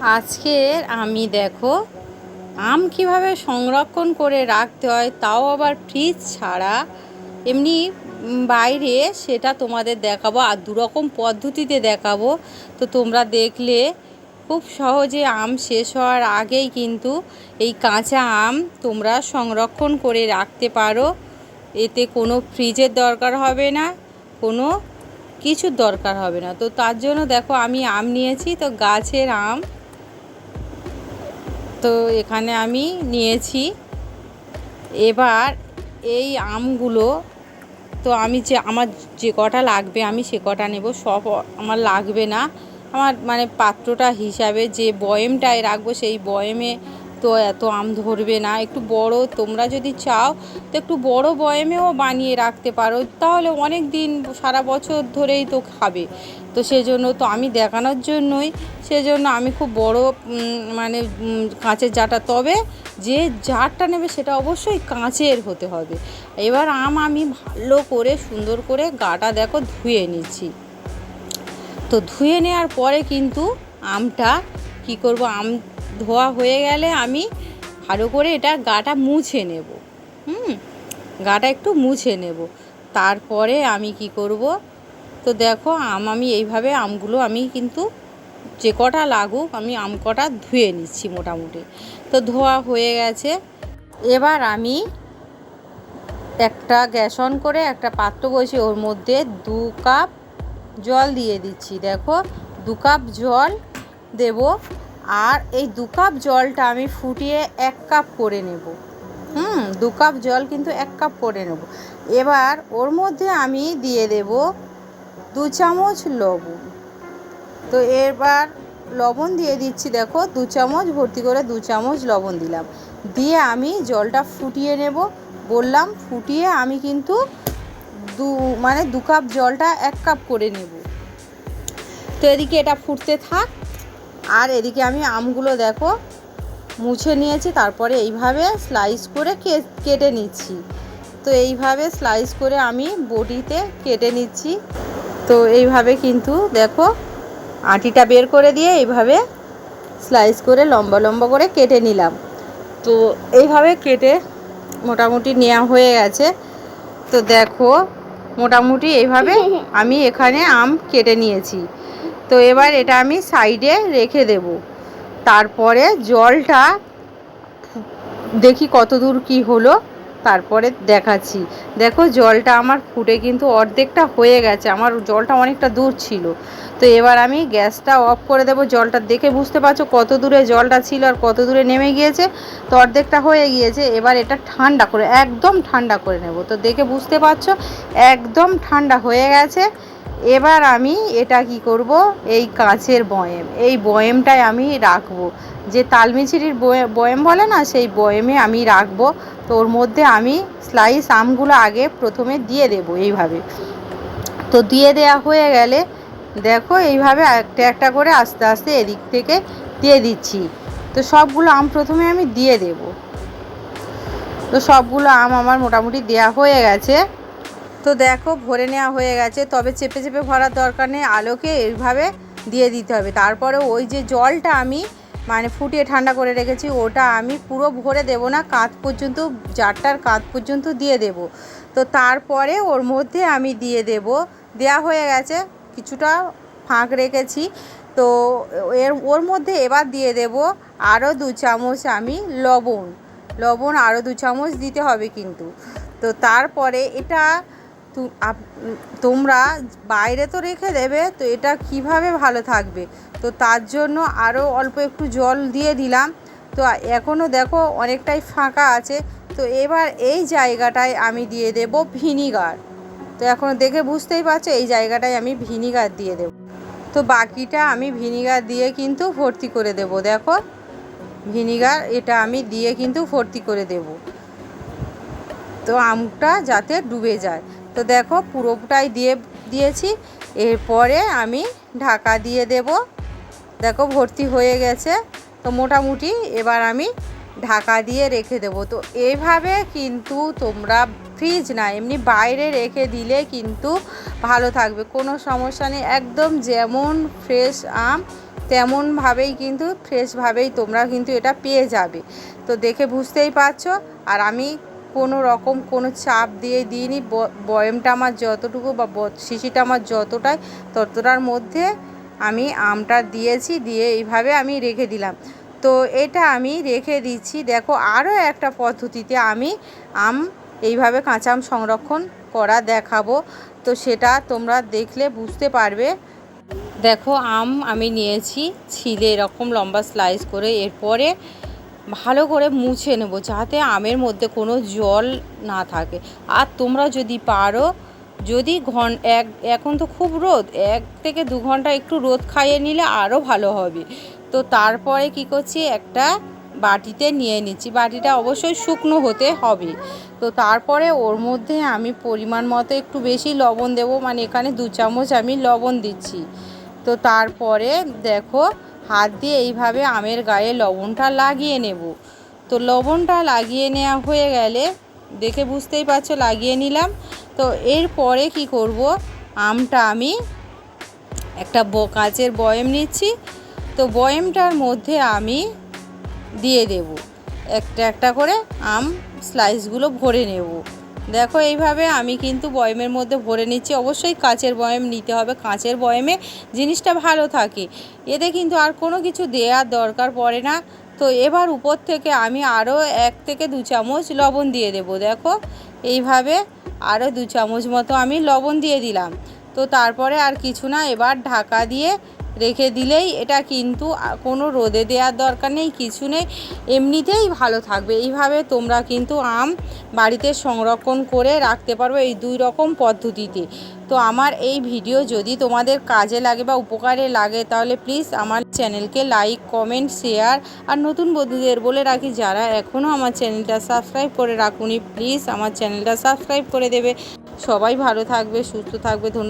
আজকের আমি দেখো, আম কীভাবে সংরক্ষণ করে রাখতে হয় তাও আবার ফ্রিজ ছাড়া। এমনি বাইরে সেটা তোমাদের দেখাবো আর দুরকম পদ্ধতিতে দেখাবো। তো তোমরা দেখলে খুব সহজে আম শেষ হওয়ার আগেই কিন্তু এই কাঁচা আম তোমরা সংরক্ষণ করে রাখতে পারো। এতে কোনো ফ্রিজের দরকার হবে না, কোনো কিছুর দরকার হবে না। তো তার জন্য দেখো আমি আম নিয়েছি, তো গাছের আম তো এখানে আমি নিয়েছি। এবার এই আমগুলো, তো আমি যে, আমার যে কটা লাগবে আমি সে কটা নেব। সব আমার লাগবে না। আমার মানে পাত্রটা হিসাবে যে বয়েমটায় রাখব সেই বয়েমে তো এত আম ধরবে না, একটু বড় তোমরা যদি চাও তো একটু বড় বয়েমেও বানিয়ে রাখতে পারো, তাহলে অনেক দিন সারা বছর ধরেই তো খাবে। তো সেজন্য তো আমি দেখানোর জন্যই, সেজন্য আমি খুব বড় মানে কাঁচের জাটা তবে যে জারটা নেবে সেটা অবশ্যই কাঁচের হতে হবে। এবার আম আমি ভালো করে, সুন্দর করে গাটা দেখো ধুয়ে নিচ্ছি। তো ধুয়ে নেওয়ার পরে কিন্তু আমটা কি করব, আম ধোয়া হয়ে গেলে আমি ভালো করে এটা গাটা মুছে নেব। হুম? গাটা একটু মুছে নেব। তারপরে আমি কি করব? তো দেখো, আম আমি এইভাবে আমগুলো আমি কিন্তু যে কটা লাগুক আমি আম কটা ধুয়ে নিচ্ছি মোটামুটি। তো ধোয়া হয়ে গেছে। এবার আমি একটা গ্যাস অন করে একটা পাত্র বসিয়ে ওর মধ্যে দু কাপ জল দিয়ে দিচ্ছি। দেখো, দু কাপ জল দেব। আর এই দু কাপ জলটা আমি ফুটিয়ে এক কাপ করে নেব। হুম, দু কাপ জল কিন্তু এক কাপ করে নেব। এবার ওর মধ্যে আমি দিয়ে দেব দু চামচ লবণ। তো এবার লবণ দিয়ে দিচ্ছি, দেখো, দু চামচ ভর্তি করে দু চামচ লবণ দিলাম। দিয়ে আমি জলটা ফুটিয়ে নেব। বললাম ফুটিয়ে আমি কিন্তু দু মানে দু কাপ জলটা এক কাপ করে নেব। তো এদিকে এটা ফুটতে থাক। আর এদিকে আমি আমগুলো দেখো মুছে নিয়েছি তারপরে এইভাবে স্লাইস করে কেটে নিচ্ছি। তো এইভাবে স্লাইস করে আমি বটিতে কেটে নিচ্ছি। তো এইভাবে কিন্তু দেখো আটিটা বের করে দিয়ে এইভাবে স্লাইস করে লম্বা লম্বা করে কেটে নিলাম। তো এইভাবে কেটে মোটামুটি নেওয়া হয়ে গেছে। তো দেখো মোটামুটি এইভাবে আমি এখানে আম কেটে নিয়েছি। তো এবার এটা আমি সাইডে রেখে দেব। তারপরে জলটা দেখি কত দূর কী হলো, তারপরে দেখাচ্ছি। দেখো জলটা আমার ফুটে কিন্তু অর্ধেকটা হয়ে গেছে, আমার জলটা অনেকটা দূর ছিল। তো এবার আমি গ্যাসটা অফ করে দেবো, জলটা দেখে বুঝতে পারছ কত দূরে জলটা ছিল আর কত দূরে নেমে গিয়েছে। তো অর্ধেকটা হয়ে গিয়েছে, এবার এটা ঠান্ডা করে, একদম ঠান্ডা করে নেব। তো দেখে বুঝতে পারছ, একদম ঠান্ডা হয়ে গেছে। এবার আমি এটা কি করব? এই কাঁচের বয়েম। এই বয়েমটায় আমি রাখব। যে তালমিছিরির বয়ে- বয়েম বলে না, সেই বয়েমে আমি রাখব। তো ওর মধ্যে আমি স্লাইস আমগুলো আগে প্রথমে দিয়ে দেব এইভাবে। তো দিয়ে দেয়া হয়ে গেলে দেখো এইভাবে একটা একটা করে আস্তে আস্তে এদিক থেকে দিয়ে দিচ্ছি। তো সবগুলো আম প্রথমে আমি দিয়ে দেব। তো সবগুলো আম আমার মোটামুটি দেয়া হয়ে গেছে। তো দেখো, ভরে নেওয়া হয়ে গেছে। তবে চেপে চেপে ভরার দরকার নেই, আলোকে এইভাবে দিয়ে দিতে হবে। তারপরে ওই যে জলটা আমি মানে ফুটিয়ে ঠান্ডা করে রেখেছি, ওটা আমি পুরো ভরে দেব না, কাঁধ পর্যন্ত, জারটার কাঁধ পর্যন্ত দিয়ে দেব। তো তারপরে ওর মধ্যে আমি দিয়ে দেব। দেয়া হয়ে গেছে, কিছুটা ফাঁক রেখেছি। তো এর, ওর মধ্যে এবার দিয়ে দেব আরও দু চামচ আমি লবণ। লবণ আরও দু চামচ দিতে হবে কিন্তু। তো তারপরে এটা তোমরা বাইরে তো রেখে দেবে, তো এটা কীভাবে ভালো থাকবে? তো তার জন্য আরও অল্প একটু জল দিয়ে দিলাম। তো এখনও দেখো অনেকটাই ফাঁকা আছে। তো এবার এই জায়গাটায় আমি দিয়ে দেব ভিনিগার। তো এখন দেখে বুঝতেই পারছ, এই জায়গাটায় আমি ভিনিগার দিয়ে দেব। তো বাকিটা আমি ভিনিগার দিয়ে কিন্তু ভর্তি করে দেব, দেখো। ভিনিগার এটা আমি দিয়ে কিন্তু ভর্তি করে দেবো। তো আমটা যাতে ডুবে যায়। তো দেখো পুরোটাই দিয়ে, দিয়েছি। এরপরে আমি ঢাকা দিয়ে দেব। দেখো ভর্তি হয়ে গেছে। তো মোটামুটি এবার আমি ঢাকা দিয়ে রেখে দেবো। তো এইভাবে কিন্তু তোমরা ফ্রিজ না, এমনি বাইরে রেখে দিলে কিন্তু ভালো থাকবে। কোনো সমস্যা নেই। একদম যেমন ফ্রেশ আম, তেমনভাবেই কিন্তু, ফ্রেশভাবেই তোমরা কিন্তু এটা পেয়ে যাবে। তো দেখে বুঝতেই পারছ। আর আমি কোনো রকম কোনো চাপ দিয়ে দিইনি। বয়মটা আমার যতটুকু বা ব- শিশিটা আমার যতটাই, ততটার মধ্যে আমি আমটা দিয়েছি, দিয়ে এইভাবে আমি রেখে দিলাম। তো এটা আমি রেখে দিচ্ছি। দেখো আরও একটা পদ্ধতিতে আমি আম এইভাবে কাঁচা আম সংরক্ষণ করা দেখাবো। তো সেটা তোমরা দেখলে বুঝতে পারবে। দেখো আম আমি নিয়েছি, ছিলে এরকম লম্বা স্লাইস করে। এরপরে ভালো করে মুছে নেব যাতে আমের মধ্যে কোনো জল না থাকে। আর তোমরা যদি পারো, যদি ঘন, এক, এখন তো খুব রোদ, এক থেকে দু ঘণ্টা একটু রোদ খাইয়ে নিলে আরও ভালো হবে। তো তারপরে কি করছি, একটা বাটিতে নিয়ে নিচ্ছি। বাটিটা অবশ্যই শুকনো হতে হবে। তো তারপরে ওর মধ্যে আমি পরিমাণ মতো একটু বেশি লবণ দেবো। মানে এখানে দু চামচ আমি লবণ দিচ্ছি। তো তারপরে দেখো হাত দিয়ে এইভাবে আমের গায়ে লবণটা লাগিয়ে নেব। তো লবণটা লাগিয়ে নেওয়া হয়ে গেলে, দেখে বুঝতেই পারছ, লাগিয়ে নিলাম। তো এরপরে কি করব, আমটা আমি একটা কাঁচের বয়েম নিচ্ছি। তো বয়েমটার মধ্যে আমি দিয়ে দেব। একটা একটা করে আম স্লাইসগুলো ভরে নেব। দেখো, এইভাবে আমি কিন্তু বয়েমের মধ্যে ভরে নিচ্ছি। অবশ্যই কাঁচের বয়েম নিতে হবে। কাঁচের বয়মে জিনিসটা ভালো থাকে। এতে কিন্তু আর কোনো কিছু দেওয়ার দরকার পড়ে না। তো এবার উপর থেকে আমি আরও এক থেকে দু চামচ লবণ দিয়ে দেবো। দেখো, এইভাবে আরও দু চামচ মতো আমি লবণ দিয়ে দিলাম। তো তারপরে আর কিছু না, এবার ঢাকা দিয়ে রেখে দিলেই এটা কিন্তু কোনো রোদে দেওয়ার দরকার নেই, কিছু নেই, এমনিতেই ভালো থাকবে। এইভাবে তোমরা কিন্তু আম বাড়িতে সংরক্ষণ করে রাখতে পারবে এই দুই রকম পদ্ধতিতে। তো আমার এই ভিডিও যদি তোমাদের কাজে লাগে বা উপকারে লাগে, তাহলে প্লিজ আমার চ্যানেলকে লাইক কমেন্ট শেয়ার আর নতুন বন্ধুদের বলে রাখি, যারা এখনও আমার চ্যানেলটা সাবস্ক্রাইব করে রাখুনি প্লিজ আমার চ্যানেলটা সাবস্ক্রাইব করে দেবে। সবাই ভালো থাকবে, সুস্থ থাকবে ধন্যবাদ